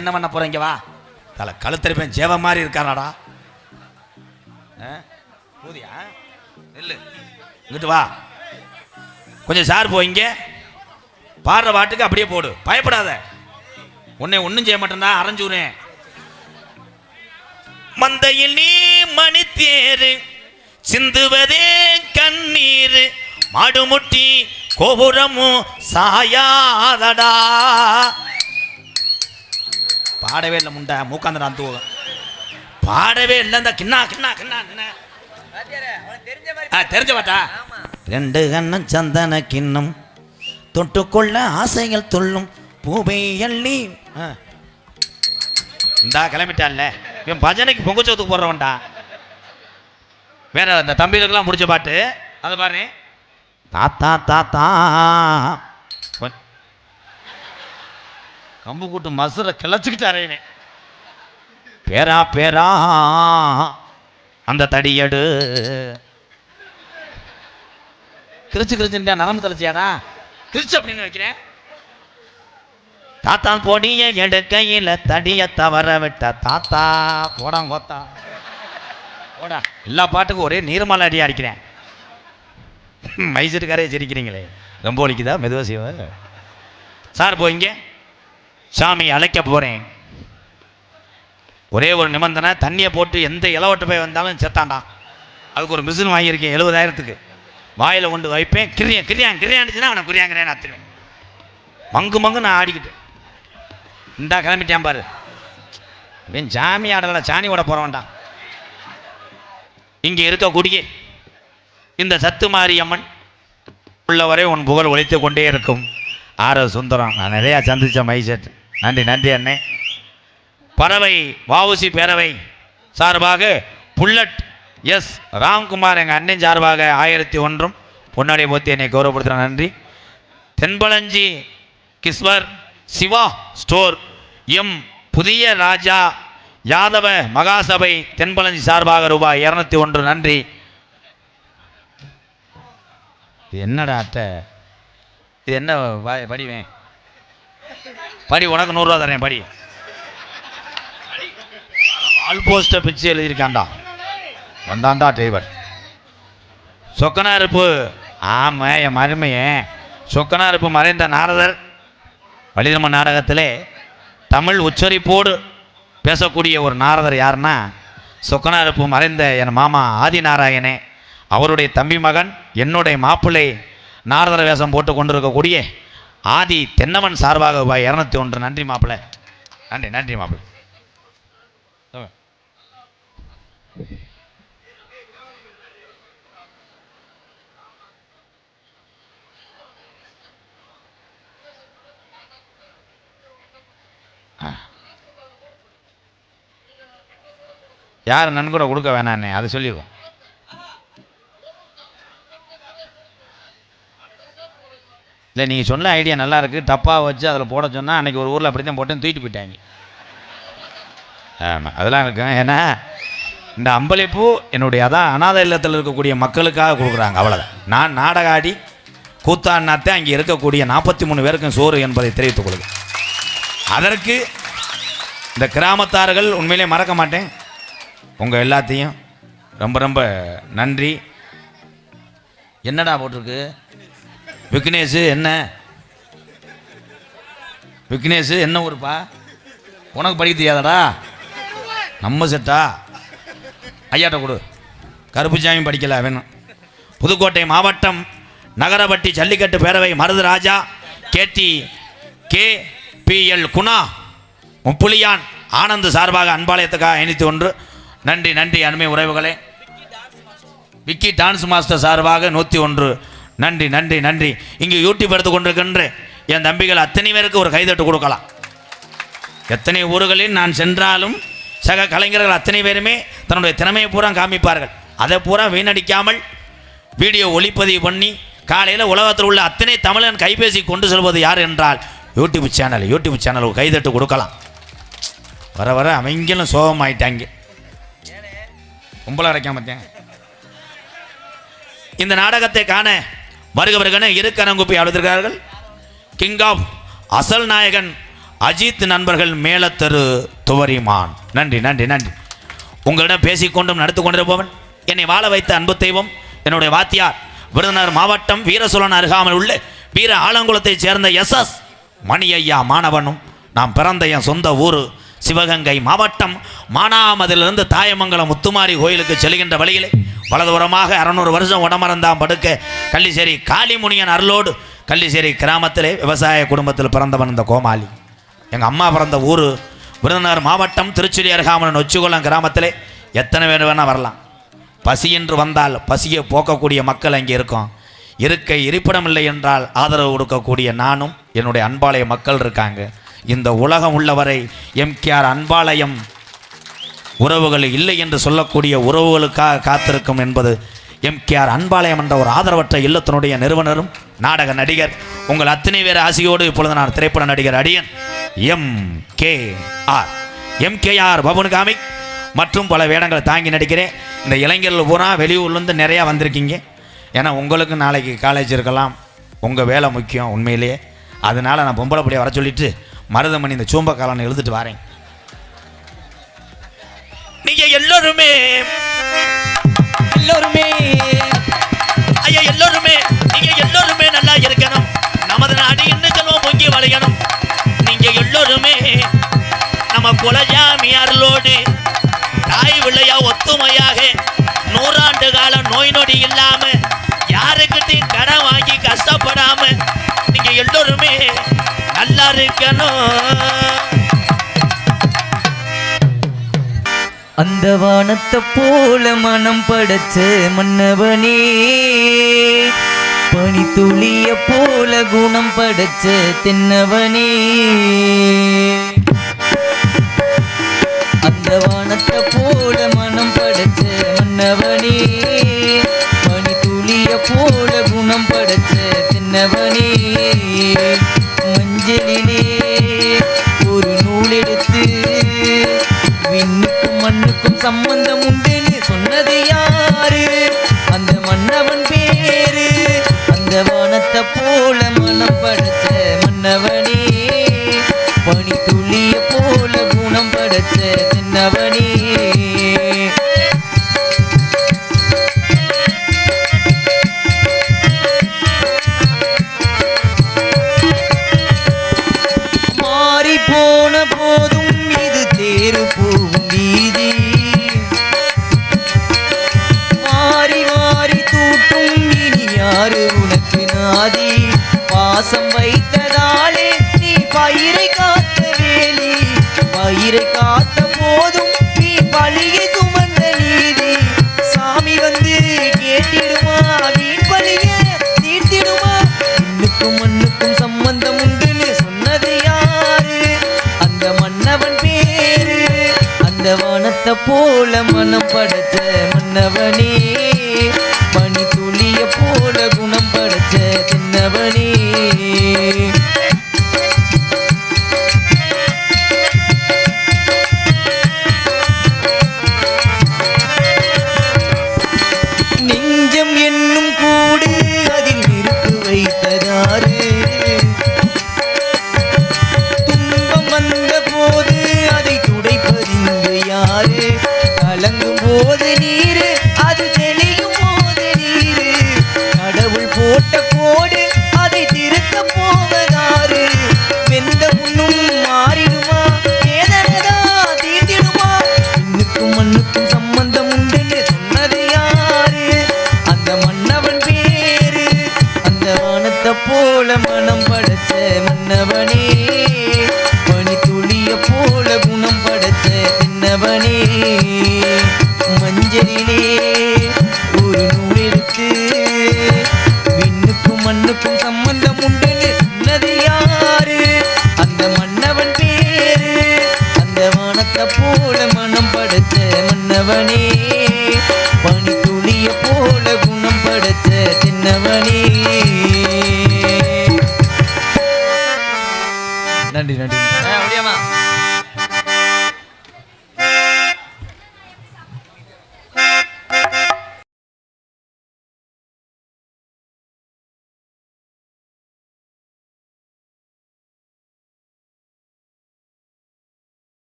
என்ன பண்ண போறீங்க வா. தலை கழுத்தரிப்பேன் ஜேவ மாதிரி இருக்கானாடா. ஊதியா இங்கிட்டு வா. கொஞ்சம் சார் போ இங்க. பாடுற பாட்டுக்கு அப்படியே போடு. பயப்படாத. உன்னை ஒன்றும் செய்ய மாட்டேன்டா அரைஞ்சூரேன் மந்தையில் நீ மணித்தேரு சிந்துவதே கண்ணீர் மாடுமுட்டி கோபுரமும் சாயாதடா. பாடவே இல்லை முண்டை. மூக்காந்தடா அந்த பாடவே இல்லை இந்த கிண்ணா கிண்ணா கிண்ணா ஆ தெரிஞ்ச பாட்டா? ரெண்டு கண்ணம் சந்தன கிண்ணம். தொட்டுக்கொள்ள ஆசைகள் துள்ளும். பூவை அள்ளி ஆ. இந்தா கிளம்பிட்டான்ல. இவன் பஜனைக்கு பொங்கச்சோத்துக்கு போடுறவன்டா வேற அந்த தம்பிகளுக்கெல்லாம் முடிச்ச பாட்டு. அதை பாரு. தாத்தா தாத்தா. கம்பு கூட்டு மசுரை கிளச்சிக்கிட்டாரே பேரா பேரா அந்த தடியடு கிரிச்சு கிரிச்சுட்டா நரம்பு தலைச்சியாடா கிரிச்சு அப்படின்னு வைக்கிறேன் தாத்தா பொடிய எடுக்கையில் தடிய தவற விட்ட தாத்தா. போடா கோத்தா போடா. எல்லா பாட்டுக்கும் ஒரே நீர்மலை அடியாக அடிக்கிறேன். மைசூருக்காரே சிரிக்கிறீங்களே. ரொம்ப ஒழிக்குதா மெதுவாக செய்வ? சார் இங்கே. சாமி அழைக்க போகிறேன் ஒரே ஒரு நிபந்தனை தண்ணியை போட்டு எந்த இளவட்ட போய் வந்தாலும் செத்தாண்டா அதுக்கு ஒரு மிஷின் வாங்கியிருக்கேன் எழுபதாயிரத்துக்கு. வாயில் கொண்டு வைப்பேன் கிரியான் கிரியான் கிரியாண்டுச்சுன்னா அவனை குறியாங்கிறேன் அத்துவேன் மங்கு மங்கு நான் ஆடிக்கிட்டேன். இந்தா கிளம்பிட்டேன் பாரு. இவன் சாமி ஆடலை சாணி ஓட போகிறவன்டான் இங்கே இருக்கக்கூடிய இந்த சத்து மாரியம்மன் உள்ளவரை உன் புகழ் ஒழித்து கொண்டே இருக்கும். ஆர் சுந்தரம் நான் நிறையா சந்தித்த மைசெட் நன்றி நன்றி அண்ணே. பறவை வாவுசி பேரவை சார்பாக புல்லட் எஸ். ராம்குமார் எங்கள் அண்ணன் சார்பாக ஆயிரத்தி ஒன்றும் பொன்னாடி போத்தி என்னை கௌரவப்படுத்துகிற நன்றி. தென்பளஞ்சி கிஸ்வர் சிவா ஸ்டோர் எம். புதிய ராஜா யாதவ மகாசபை தென்பளஞ்சி சார்பாக ரூபாய் இரநூத்தி ஒன்று. நன்றி. என்னடா அட்டை? இது என்ன வடிவேன்? படிவேன் படி உனக்கு நூறுரூவா தரேன் படி. ஆல்போஸ்ட்டை பிச்சு எழுதியிருக்காண்டா வந்தாண்டா டிரைவர் சொக்கனாருப்பு ஆமாம் என் மருமையே. சொக்கனா இருப்பு மறைந்த நாரதர். வலிதர்ம நாடகத்திலே தமிழ் உச்சரிப்போடு பேசக்கூடிய ஒரு நாரதர் யாருன்னா சொக்கனாருப்பு மறைந்த என் மாமா ஆதிநாராயணே. அவருடைய தம்பி மகன் என்னுடைய மாப்பிள்ளை நாரதர வேஷம் போட்டு கொண்டிருக்கக்கூடிய ஆதி தென்னவன் சார்பாக ரூபாய் இரநூத்தி ஒன்று. நன்றி மாப்பிள்ள நன்றி நன்றி மாப்பிள்ள யார் நன்கூட கொடுக்க வேணாண்ணே அதை சொல்லிடுவோம் இல்லை நீங்கள் சொன்ன ஐடியா நல்லா இருக்குது டப்பாக வச்சு அதில் போட சொன்னால் அன்றைக்கி ஒரு ஊரில் அப்படி தான் போட்டேன் தூக்கிட்டு போயிட்டாங்க. ஆமாம் அதெல்லாம் இருக்கும். ஏன்னா இந்த அம்பளிப்பூ என்னுடைய அதான் அனாதை இல்லத்தில் இருக்கக்கூடிய மக்களுக்காக கொடுக்குறாங்க அவ்வளோதான் நான் நாடக ஆடி கூத்தாடினாத்தே அங்கே இருக்கக்கூடிய நாற்பத்தி மூணு பேருக்கும் சோறு என்பதை தெரிவித்துக் கொள்கிறேன். அதற்கு இந்த கிராமத்தார்கள் உண்மையிலே மறக்க மாட்டேன். உங்கள் எல்லாத்தையும் ரொம்ப ரொம்ப நன்றி. என்னடா போட்டிருக்கு? விக்னேஷு என்ன? விக்னேஷு என்ன ஊருப்பா? உனக்கு படிக்க தெரியாதடா? நம்ம செட்டா? ஐயாட்ட கொடு. கருப்புசாமி படிக்கல வேணும் புதுக்கோட்டை மாவட்டம் நகரப்பட்டி ஜல்லிக்கட்டு பேரவை Marudharaja KD K P L Guna Muppuliyan Anand சார்பாக அன்பாலயத்துக்காக இணைத்து ஒன்று நன்றி நன்றி அண்மை உறவுகளே. விக்கி டான்ஸ் மாஸ்டர் சார்பாக நூற்றி ஒன்று நன்றி நன்றி நன்றி. இங்கே யூடியூப் எடுத்து கொண்டிருக்கின்ற என் தம்பிகள் அத்தனை பேருக்கு ஒரு கைதட்டு கொடுக்கலாம். எத்தனை ஊர்களில் நான் சென்றாலும் சக கலைஞர்கள் அத்தனை பேருமே தன்னுடைய திறமையை பூரா காமிப்பார்கள். அதை பூரா வீணடிக்காமல் வீடியோ ஒளிப்பதிவு பண்ணி காலையில் உலகத்தில் உள்ள அத்தனை தமிழன் கைபேசி கொண்டு செல்வது யார் என்றால் யூடியூப் சேனல் யூடியூப் சேனல் கைதட்டு கொடுக்கலாம். வர வர அவங்களும் சோகமாயிட்டாங்க. கும்பலாக அடைக்காம பார்த்தேன் இந்த நாடகத்தை காண வருக வருகன இரு அழுதிருக்கிறார்கள் கிங் ஆஃப் அசல் நாயகன் அஜித் நண்பர்கள் மேலத்தரு துவரிமான். நன்றி நன்றி நன்றி. உங்களிடம் பேசிக்கொண்டும் நடத்து கொண்டிருப்பவன் என்னை வாழ வைத்த அன்பு தெய்வம் என்னுடைய வாத்தியார் விருதுநகர் மாவட்டம் வீரசோழன் அருகாமல் உள்ள வீர ஆலங்குளத்தைச் சேர்ந்த எஸ் எஸ் மணி ஐயா மாணவனும் நாம் பிறந்த என் சொந்த ஊர் சிவகங்கை மாவட்டம் மானாமதிலிருந்து தாயமங்கலம் முத்துமாரி கோயிலுக்கு செல்கின்ற வழியிலே வலதுபுறமாக அறநூறு வருஷம் உடமறந்தாம் படுக்க கள்ளிசேரி காளிமுனியன் அருளோடு கள்ளிசேரி கிராமத்திலே விவசாய குடும்பத்தில் பிறந்தவன் இந்த கோமாளி. எங்கள் அம்மா பிறந்த ஊர் விருதுநகர் மாவட்டம் திருச்சுழி அருகாமல் நொச்சிகுளம் கிராமத்திலே எத்தனை பேர் வேணால் வரலாம். பசி என்று வந்தால் பசியை போக்கக்கூடிய மக்கள் அங்கே இருக்கும். இருக்க இருப்பிடம் இல்லை என்றால் ஆதரவு கொடுக்கக்கூடிய நானும் என்னுடைய அன்பாலய மக்கள் இருக்காங்க. இந்த உலகம் உள்ளவரை எம்கேஆர் அன்பாலயம் உறவுகள் இல்லை என்று சொல்லக்கூடிய உறவுகளுக்காக காத்திருக்கும் என்பது எம்கேஆர் அன்பாலயம் என்ற ஒரு ஆதரவற்ற இல்லத்தினுடைய நிறுவனரும் நாடக நடிகர் உங்கள் அத்தனை பேர் ஆசையோடு இப்பொழுது நான் திரைப்பட நடிகர் அடியன் M K R M K R Pavan comic மற்றும் பல வேடங்களை தாங்கி நடிக்கிறேன். இந்த இளைஞர்கள் பூரா வெளியூர்லேருந்து நிறையா வந்திருக்கீங்க. ஏன்னா உங்களுக்கு நாளைக்கு காலேஜ் இருக்கலாம். உங்கள் வேலை முக்கியம் உண்மையிலேயே. அதனால் நான் பொம்பளை பிள்ளைய வர சொல்லிவிட்டு மருதமணி இந்த சூம்ப காலனை எழுதிட்டு வரேன். நீங்க எல்லோருமே எல்லோருமே ஐயா எல்லோருமே நீங்க எல்லோருமே நல்லா இருக்கணும். நமது நாடு என்ன செல்வம் பொங்கி வளையணும் நீங்க எல்லோருமே நம்ம குலஜாமியார்களோடு தாய் விளையா ஒத்துமையாக நூறாண்டு காலம் நோய் நொடி இல்லாம யாருக்கிட்டையும் கடன் வாங்கி கஷ்டப்படாம நல்லா இருக்கணும். அந்த வானத்தை போல மனம் படைச்ச மன்னவனே பனி துளிய போல குணம் படைச்ச தின்னவனே. அந்த வானத்தை போல மனம் படைச்ச மன்னவனே பனி துளிய போல குணம் படைச்ச தின்னவனே. பாசம் வைத்ததாலே நீ பயிரை காத்த வேலி பயிரை காத்த મલંગ બોધ નીરે